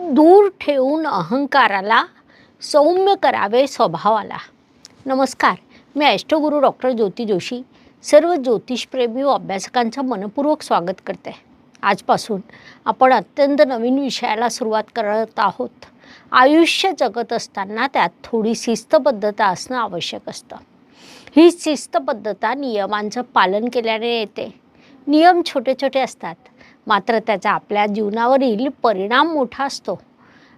दूर ठेवून अहंकाराला सौम्य करावे स्वभावाला. नमस्कार मी अष्टगुरू डॉक्टर ज्योती जोशी सर्व ज्योतिषप्रेमी व अभ्यासकांचं मनपूर्वक स्वागत करते. आजपासून आपण अत्यंत नवीन विषयाला सुरुवात करत आहोत. आयुष्य जगत असताना त्यात थोडी शिस्तबद्धता असणं आवश्यक असतं. ही शिस्तबद्धता नियमांचं पालन केल्याने येते. नियम छोटे छोटे असतात. मात्र त्याचा आपल्या जीवनावरील परिणाम मोठा असतो.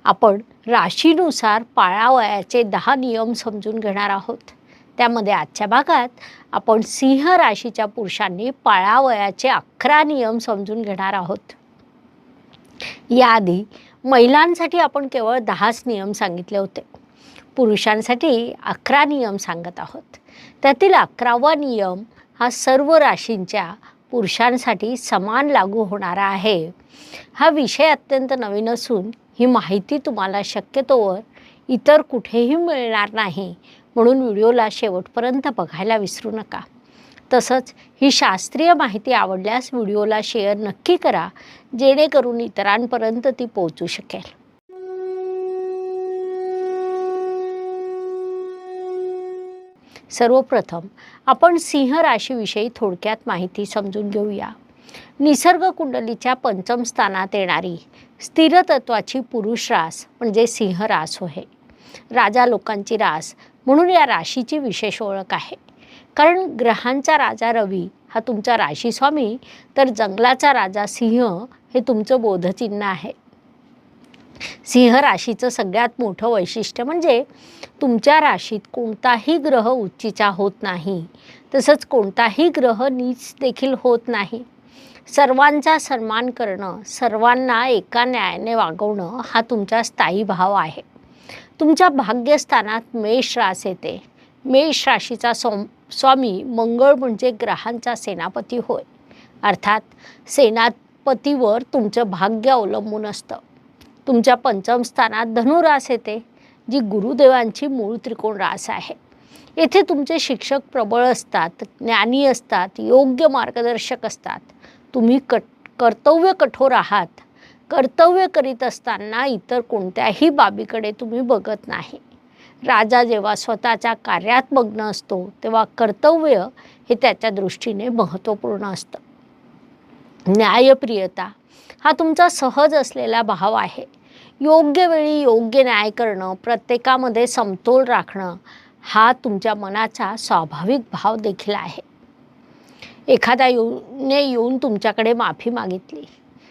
आपण राशीनुसार पाळावयाचे दहा नियम समजून घेणार आहोत. त्यामध्ये आजच्या भागात आपण सिंह राशीच्या पुरुषांनी पाळावयाचे अकरा नियम समजून घेणार आहोत. याआधी महिलांसाठी आपण केवळ दहाच नियम सांगितले होते. पुरुषांसाठी अकरा नियम सांगत आहोत. त्यातील अकरावा नियम हा सर्व राशींच्या पुरुषांसाठी समान लागू होणारा आहे. हा विषय अत्यंत नवीन असून ही माहिती तुम्हाला शक्यतोवर इतर कुठेही मिळणार नाही म्हणून व्हिडिओला शेवटपर्यंत बघायला विसरू नका. तसंच ही शास्त्रीय माहिती आवडल्यास व्हिडिओला शेअर नक्की करा जेणेकरून इतरांपर्यंत ती पोहोचू शकेल. सर्वप्रथम आपण सिंह राशीविषयी थोडक्यात माहिती समजून घेऊया. निसर्ग कुंडलीच्या पंचम स्थानात येणारी स्थिरतत्वाची पुरुष रास म्हणजे सिंह रास होय. राजा लोकांची रास म्हणून या राशीची विशेष ओळख आहे. कारण ग्रहांचा राजा रवी हा तुमचा राशीस्वामी तर जंगलाचा राजा सिंह हे तुमचं बोधचिन्ह आहे. सिंह राशीचं सगळ्यात मोठं वैशिष्ट्य म्हणजे तुमच्या राशीत कोणताही ग्रह उच्चीचा होत नाही. तसंच कोणताही ग्रह नीच देखील होत नाही. सर्वांचा सन्मान करणं सर्वांना एका न्यायाने वागवणं हा तुमचा स्थायी भाव आहे. तुमच्या भाग्यस्थानात मेष रास येते. मेष राशीचा सोम स्वामी मंगळ म्हणजे ग्रहांचा सेनापती होय. अर्थात सेनापतीवर तुमचं भाग्य अवलंबून असतं. तुमच्या पंचम स्थानात धनुरास येते जी गुरुदेवांची मूळ त्रिकोण रास आहे. येथे तुमचे शिक्षक प्रबळ असतात ज्ञानी असतात योग्य मार्गदर्शक असतात. तुम्ही कट कर्तव्य कठोर आहात. कर्तव्य करीत असताना इतर कोणत्याही बाबीकडे तुम्ही बघत नाही. राजा जेव्हा स्वतःच्या कार्यात मग्न असतो तेव्हा कर्तव्य हे त्याच्या दृष्टीने महत्त्वपूर्ण असतं. न्यायप्रियता हा तुमचा सहज असलेला भाव आहे. योग्य वेळी योग्य न्याय करणं प्रत्येकामध्ये समतोल राखणं हा तुमच्या मनाचा स्वाभाविक भाव देखील आहे. एखाद्या येऊने येऊन तुमच्याकडे माफी मागितली.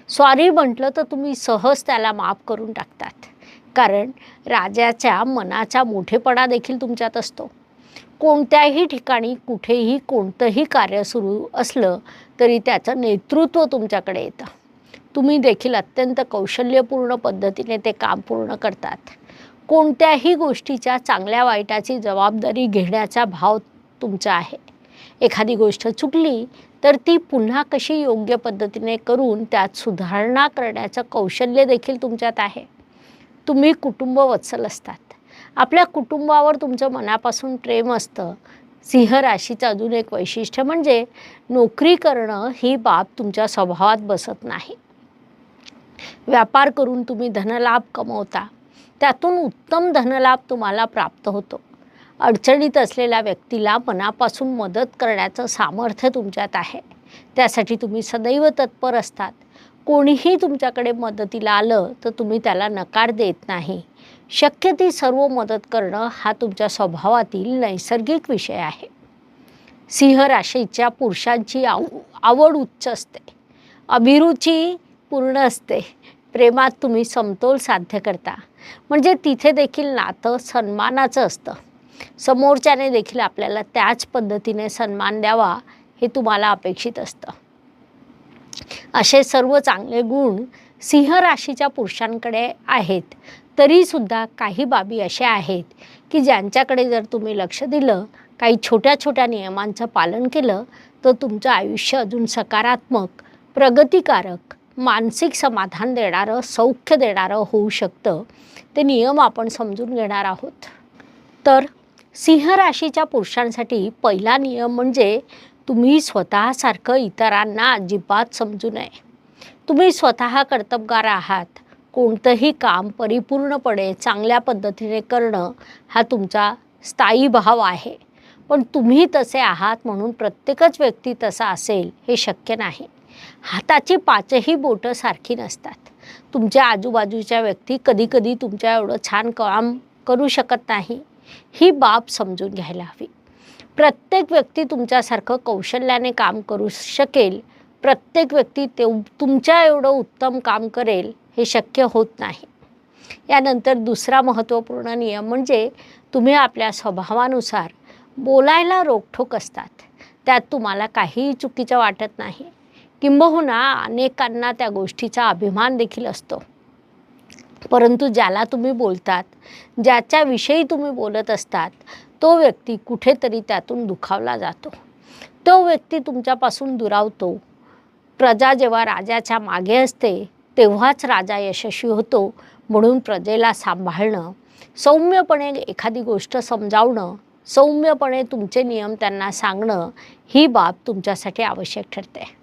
सॉरी म्हटलं तर तुम्ही सहज त्याला माफ करून टाकतात. कारण राजाच्या मनाचा मोठेपणा देखील तुमच्यात असतो. कोणत्याही ठिकाणी कुठेही कोणतंही कार्य सुरू असलं तरी त्याचं नेतृत्व तुमच्याकडे येतं. तुम्ही देखील अत्यंत कौशल्यपूर्ण पद्धतीने ते काम पूर्ण करतात. कोणत्याही गोष्टीच्या चांगल्या वाईटाची जबाबदारी घेण्याचा भाव तुमचा आहे. एखादी गोष्ट चुकली तर ती पुन्हा कशी योग्य पद्धतीने करून त्यात सुधारणा करण्याचं कौशल्य देखील तुमच्यात आहे. तुम्ही कुटुंब वत्सल असतात. आपल्या कुटुंबावर तुमचं मनापासून प्रेम असतं. सिंह राशीचं अजून एक वैशिष्ट्य म्हणजे नोकरी करणं ही बाब तुमच्या स्वभावात बसत नाही. व्यापार करून तुम्ही धनलाभ कमवता. त्यातून उत्तम धनलाभ तुम्हाला प्राप्त होतो. अडचणीत असलेल्या व्यक्तीला मनापासून मदत करण्याचं सामर्थ्य तुमच्यात आहे. त्यासाठी तुम्ही सदैव तत्पर असतात. कोणीही तुमच्याकडे मदतीला आलं तर तुम्ही त्याला नकार देत नाही. शक्य ती सर्व मदत करणं हा तुमच्या स्वभावातील नैसर्गिक विषय आहे. सिंह राशीच्या पुरुषांची आव आवड उच्च असते. अभिरुची पूर्ण असते. प्रेमात तुम्ही समतोल साध्य करता. म्हणजे तिथे देखील नातं सन्मानाचं असतं. समोरच्याने देखील आपल्याला त्याच पद्धतीने सन्मान द्यावा हे तुम्हाला अपेक्षित असतं. असे सर्व चांगले गुण सिंह राशीच्या पुरुषांकडे आहेत. तरीसुद्धा काही बाबी अशा आहेत की ज्यांच्याकडे जर तुम्ही लक्ष दिलं काही छोट्या छोट्या नियमांचं पालन केलं तर तुमचं आयुष्य अजून सकारात्मक प्रगतिकारक मानसिक समाधान देणारं सौख्य देणारं होऊ शकतं. ते नियम आपण समजून घेणार आहोत. तर सिंह राशीच्या पुरुषांसाठी पहिला नियम म्हणजे तुम्ही स्वतःसारखं इतरांना अजिबात समजू नये. तुम्ही स्वतः कर्तबगार आहात. कोणतंही काम परिपूर्णपणे चांगल्या पद्धतीने करणं हा तुमचा स्थायी भाव आहे. पण तुम्ही तसे आहात म्हणून प्रत्येकच व्यक्ती तसा असेल हे शक्य नाही. हाताची पाचही बोटं सारखी नसतात. तुमच्या आजूबाजूच्या व्यक्ती कधीकधी तुमच्या एवढं छान काम करू शकत नाही. ही बाब समजून घ्यायला हवी. प्रत्येक व्यक्ती तुमच्यासारखं कौशल्याने काम करू शकेल. प्रत्येक व्यक्ती ते तुमच्या एवढं उत्तम काम करेल हे शक्य होत नाही. यानंतर दुसरा महत्त्वपूर्ण नियम म्हणजे तुम्ही आपल्या स्वभावानुसार बोलायला रोखठोक असतात. त्यात तुम्हाला काहीही चुकीचं वाटत नाही. किंबहुना अनेकांना त्या गोष्टीचा अभिमान देखील असतो. परंतु ज्याला तुम्ही बोलतात ज्याच्याविषयी तुम्ही बोलत असतात तो व्यक्ती कुठेतरी त्यातून दुखावला जातो. तो व्यक्ती तुमच्यापासून दुरावतो. प्रजा जेव्हा राजाच्या मागे असते तेव्हाच राजा यशस्वी होतो म्हणून प्रजेला सांभाळणं सौम्यपणे एखादी गोष्ट समजावणं सौम्यपणे तुमचे नियम त्यांना सांगणं ही बाब तुमच्यासाठी आवश्यक ठरते.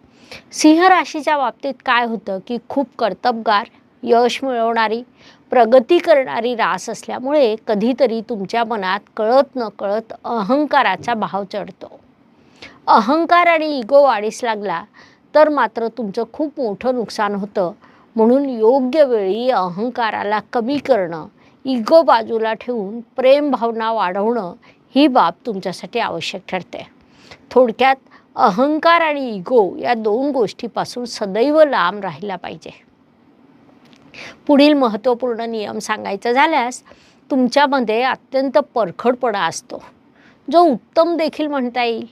सिंह राशीच्या बाबतीत काय होतं की खूप कर्तबगार यश मिळवणारी प्रगती करणारी रास असल्यामुळे कधीतरी तुमच्या मनात कळत न कळत अहंकाराचा भाव चढतो. अहंकार आणि इगो वाढीस लागला तर मात्र तुमचं खूप मोठं नुकसान होतं. म्हणून योग्य वेळी अहंकाराला कमी करणं इगो बाजूला ठेवून प्रेम भावना वाढवणं ही बाब तुमच्यासाठी आवश्यक ठरते. थोडक्यात अहंकार आणि इगो या दोन गोष्टीपासून सदैव लांब राहिला पाहिजे. पुढील महत्त्वपूर्ण नियम सांगायचं झाल्यास तुमच्यामध्ये अत्यंत परखडपणा असतो. जो उत्तम देखील म्हणता येईल.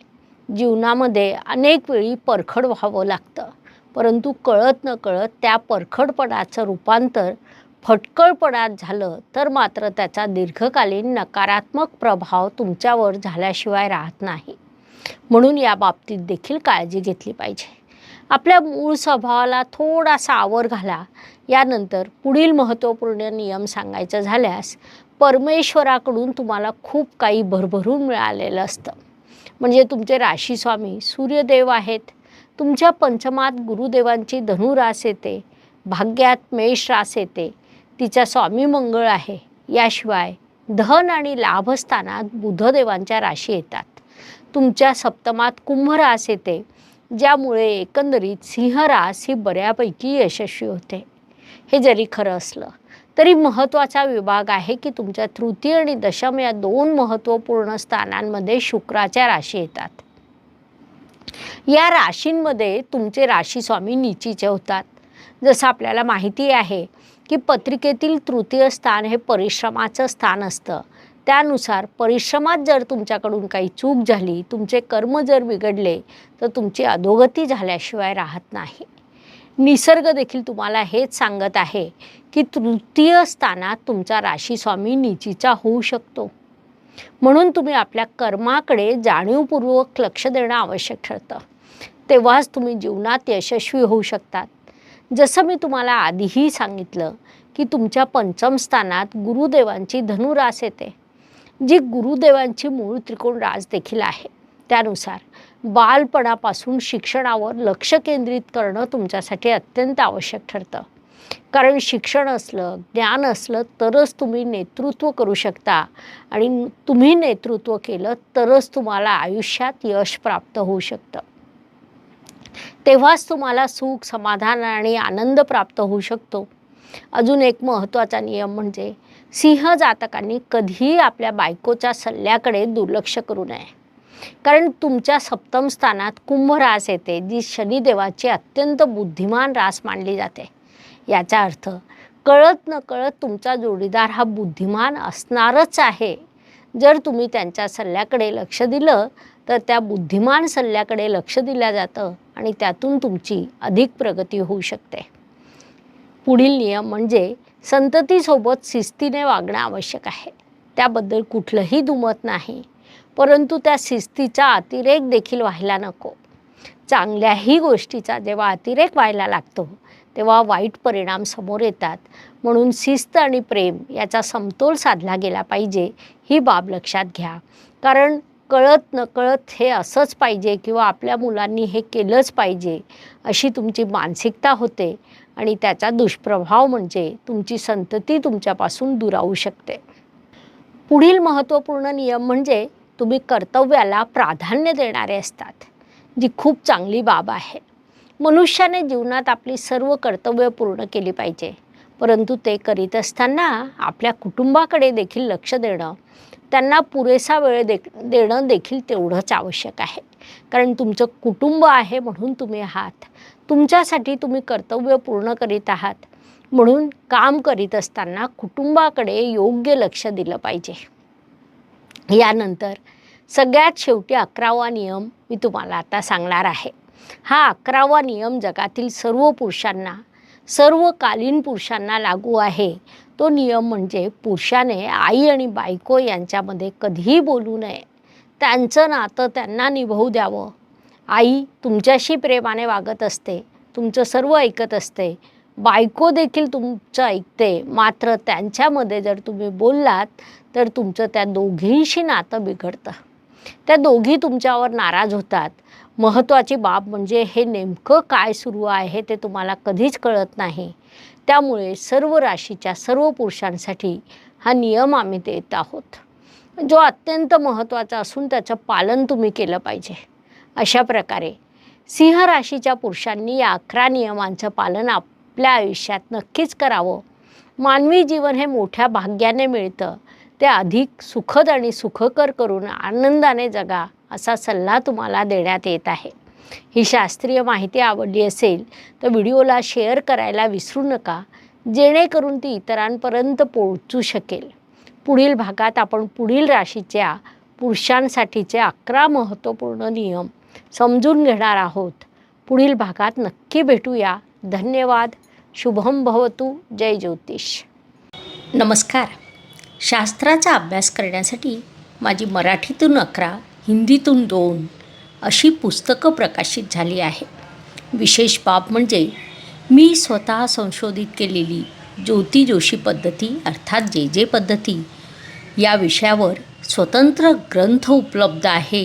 जीवनामध्ये अनेक वेळी परखड व्हावं लागतं. परंतु कळत न कळत त्या परखडपणाचं रूपांतर फटकळपणात झालं तर मात्र त्याचा दीर्घकालीन नकारात्मक प्रभाव तुमच्यावर झाल्याशिवाय राहत नाही. म्हणून या बाबतीत देखील काळजी घेतली पाहिजे. आपल्या मूळ स्वभावाला थोडासा आवर घाला. यानंतर पुढील महत्त्वपूर्ण नियम सांगायचं झाल्यास परमेश्वराकडून तुम्हाला खूप काही भरभरून मिळालेलं असतं. म्हणजे तुमचे राशीस्वामी सूर्यदेव आहेत. तुमच्या पंचमात गुरुदेवांची धनुरास येते. भाग्यात मेष रास येते. तिचा स्वामी मंगळ आहे. याशिवाय धन आणि लाभस्थानात बुधदेवांच्या राशी येतात. तुमच्या सप्तमात कुंभ रास येते ज्यामुळे एकंदरीत सिंहरास ही बऱ्यापैकी यशस्वी होते. हे जरी खरं असलं तरी महत्त्वाचा विभाग आहे की तुमच्या तृतीय आणि दशम या दोन महत्त्वपूर्ण स्थानांमध्ये शुक्राच्या राशी येतात. या राशींमध्ये तुमचे राशी स्वामी निचीचे होतात. जसं आपल्याला माहिती आहे की पत्रिकेतील तृतीय स्थान हे परिश्रमाचं स्थान असतं. त्यानुसार परिश्रमात जर तुमच्याकडून काही चूक झाली तुमचे कर्म जर बिघडले तर तुमची अधोगती झाल्याशिवाय राहत नाही. निसर्ग देखील तुम्हाला हेच सांगत आहे की तृतीय स्थानात तुमचा राशीस्वामी निचीचा होऊ शकतो. म्हणून तुम्ही आपल्या कर्माकडे जाणीवपूर्वक लक्ष देणं आवश्यक ठरतं. तेव्हाच तुम्ही जीवनात यशस्वी होऊ शकतात. जसं मी तुम्हाला आधीही सांगितलं की तुमच्या पंचम स्थानात गुरुदेवांची धनुरास येते. जी गुरुदेवांची मूळ त्रिकोण राज देखील आहे. त्यानुसार बालपणापासून शिक्षणावर लक्ष केंद्रित करणं तुमच्यासाठी अत्यंत आवश्यक ठरतं. कारण शिक्षण असलं ज्ञान असलं तरच तुम्ही नेतृत्व करू शकता. आणि तुम्ही नेतृत्व केलं तरच तुम्हाला आयुष्यात यश प्राप्त होऊ शकतं. तेव्हाच तुम्हाला सुख समाधान आणि आनंद प्राप्त होऊ शकतो. अजून एक महत्त्वाचा नियम म्हणजे सिंह जातकांनी कधीही आपल्या बायकोच्या सल्ल्याकडे दुर्लक्ष करू नये. कारण तुमच्या सप्तम स्थानात कुंभ रास येते जी शनिदेवाची अत्यंत बुद्धिमान रास मानली जाते. याचा अर्थ कळत न कळत तुमचा जोडीदार हा बुद्धिमान असणारच आहे. जर तुम्ही त्यांच्या सल्ल्याकडे लक्ष दिलं तर त्या बुद्धिमान सल्ल्याकडे लक्ष दिलं जातं आणि त्यातून तुमची अधिक प्रगती होऊ शकते. पुढील नियम म्हणजे संततीसोबत शिस्तीने वागणं आवश्यक आहे. त्याबद्दल कुठलंही दुमत नाही. परंतु त्या शिस्तीचा अतिरेक देखील व्हायला नको. चांगल्याही गोष्टीचा जेव्हा अतिरेक व्हायला लागतो तेव्हा वाईट परिणाम समोर येतात. म्हणून शिस्त आणि प्रेम याचा समतोल साधला गेला पाहिजे ही बाब लक्षात घ्या. कारण कळत नकळत हे असंच पाहिजे किंवा आपल्या मुलांनी हे केलंच पाहिजे अशी तुमची मानसिकता होते. आणि त्याचा दुष्प्रभाव म्हणजे तुमची संतती तुमच्यापासून दुरावू शकते. पुढील महत्त्वपूर्ण नियम म्हणजे तुम्ही कर्तव्याला प्राधान्य देणारे असतात जी खूप चांगली बाब आहे. मनुष्याने जीवनात आपली सर्व कर्तव्य पूर्ण केली पाहिजे परंतु ते करीत असताना आपल्या कुटुंबाकडे देखील लक्ष देणं त्यांना पुरेसा वेळ दे देणं देखील तेवढंच आवश्यक आहे. कारण तुमचं कुटुंब आहे म्हणून तुम्ही आहात. तुमच्यासाठी तुम्ही कर्तव्य पूर्ण करीत आहात. म्हणून काम करीत असताना कुटुंबाकडे योग्य लक्ष दिलं पाहिजे. यानंतर सगळ्यात शेवटी अकरावा नियम मी तुम्हाला आता सांगणार आहे. हा अकरावा नियम जगातील सर्व पुरुषांना सर्वकालीन पुरुषांना लागू आहे. तो नियम म्हणजे पुरुषाने आई आणि बायको यांच्यामध्ये कधीही बोलू नये. त्यांचं नातं त्यांना निभवू द्यावं. आई तुमच्याशी प्रेमाने वागत असते तुमचं सर्व ऐकत असते बायको देखील तुमचं ऐकते मात्र त्यांच्यामध्ये जर तुम्ही बोललात तर तुमचं त्या दोघींशी नातं बिघडतं. त्या दोघी तुमच्यावर नाराज होतात. महत्त्वाची बाब म्हणजे हे नेमकं काय सुरू आहे ते तुम्हाला कधीच कळत नाही. त्यामुळे सर्व राशीच्या सर्व पुरुषांसाठी हा नियम आम्ही देत आहोत. जो अत्यंत महत्त्वाचा असून त्याचं पालन तुम्ही केलं पाहिजे. अशा प्रकारे सिंह राशीच्या पुरुषांनी या अकरा नियमांचं पालन आपल्या आयुष्यात नक्कीच करावं. मानवी जीवन हे मोठ्या भाग्याने मिळतं. ते अधिक सुखद आणि सुखकर करून आनंदाने जगा असा सल्ला तुम्हाला देण्यात येत आहे. ही शास्त्रीय माहिती आवडली असेल तर व्हिडिओला शेअर करायला विसरू नका जेणेकरून ती इतरांपर्यंत पोहोचू शकेल. पुढील भागात आपण पुढील राशीच्या पुरुषांसाठीचे अकरा महत्त्वपूर्ण नियम समजून घेणार आहोत. पुढील भागात नक्की भेटूया. धन्यवाद. शुभम भवतू. जय ज्योतिष. नमस्कार. शास्त्राचा अभ्यास करण्यासाठी माझी मराठीतून अकरा हिंदीतून दोन अशी पुस्तकं प्रकाशित झाली आहे विशेष बाब म्हणजे मी स्वतः संशोधित केलेली ज्योती जोशी पद्धती अर्थात जे जे पद्धती या विषयावर स्वतंत्र ग्रंथ उपलब्ध आहे